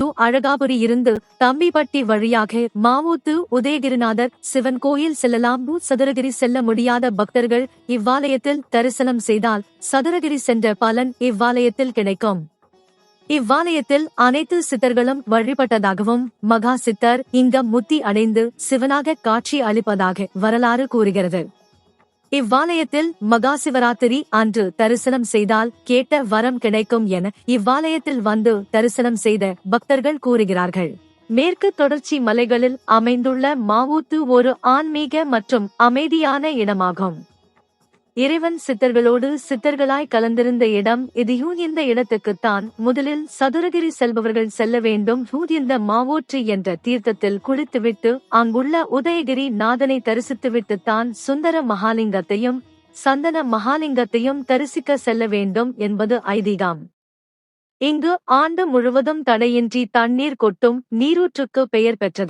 து அழகாபுரி இருந்து தம்பிப்பட்டி வழியாக மாவூத்து உதயகிரிநாதர் சிவன் கோயில் செல்லலாம். சதுரகிரி செல்ல முடியாத பக்தர்கள் இவ்வாலயத்தில் தரிசனம் செய்தால் சதுரகிரி சென்ற பலன் இவ்வாலயத்தில் கிடைக்கும். இவ்வாலயத்தில் அனைத்து சித்தர்களும் வழிபட்டதாகவும் மகா சித்தர் இங்க முத்தி அடைந்து சிவனாக காட்சி அளிப்பதாக வரலாறு கூறுகிறது. இவ்வாலயத்தில் மகா சிவராத்திரி அன்று தரிசனம் செய்தால் கேட்ட வரம் கிடைக்கும் என இவ்வாலயத்தில் வந்து தரிசனம் செய்த பக்தர்கள் கூறுகிறார்கள். மேற்கு தொடர்ச்சி மலைகளில் அமைந்துள்ள மாவூத்து ஒரு ஆன்மீக மற்றும் அமைதியான இடமாகும். இறைவன் சித்தர்களோடு சித்தர்களாய் கலந்திருந்த இடம் இது இந்த இடத்துக்குத்தான் முதலில் சதுரகிரி செல்பவர்கள் செல்ல வேண்டும். இந்த மாவோற்றி என்ற தீர்த்தத்தில் குளித்துவிட்டு அங்குள்ள உதயகிரி நாதனை தரிசித்துவிட்டுத்தான் சுந்தர மகாலிங்கத்தையும் சந்தன மகாலிங்கத்தையும் தரிசிக்க செல்ல வேண்டும் என்பது ஐதீகம். இங்கு ஆண்டு முழுவதும் தடையின்றி தண்ணீர் கொட்டும் நீரூற்றுக்கு பெயர் பெற்றது.